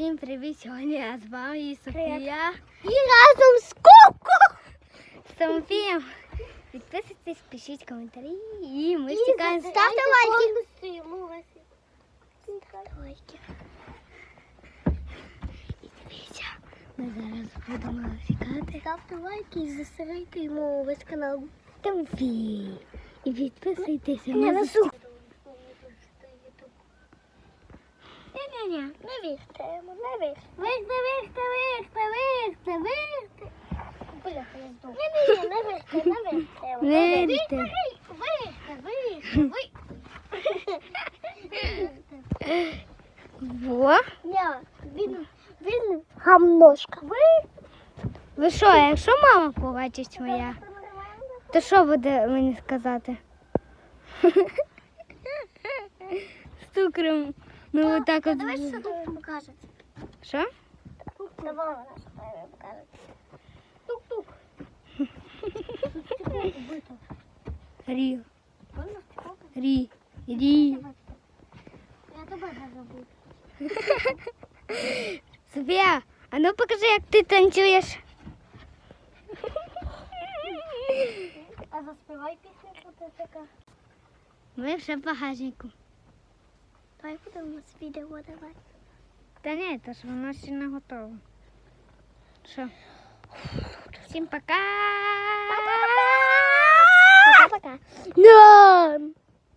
Всім привіт! Сьогодні я з вами Софія. І разом з Коко. З Тимофієм. Підписуйтесь, пишіть коментарі і ми чекаємо. Ставте лайки. Ставте лайки. І дивіться, ми зараз будемо чекати Ставте лайки і засирайте весь канал. Тимофій. І підписуйтеся. Я Ми Ні-ні-ні, Не вірте йому, не вірте. Вірте, вірте, вірте, вірте, вірте. Бляха, я. Ні, ні, ні, не вірте, не вірте йому. Вірте. Вірте, вірте, вірте. Во. Я, він, він гамношка. Ви? Ви що, якщо мама побачить моя, то що буде мені сказати? З цукром. Ну отак от. Давай що тобі покажуть. Що? Давай вона що тобі покаже. Тук-тук. Рі. Рі. Рі. Я тебе забув. Софія, а ну покажи, як ти танцюєш. А заспівай пісню, що ти така. Ми вже в багажнику. Давай будемо з відео давай. Та ні, то ж воно ще не готово. Що? Всім пока!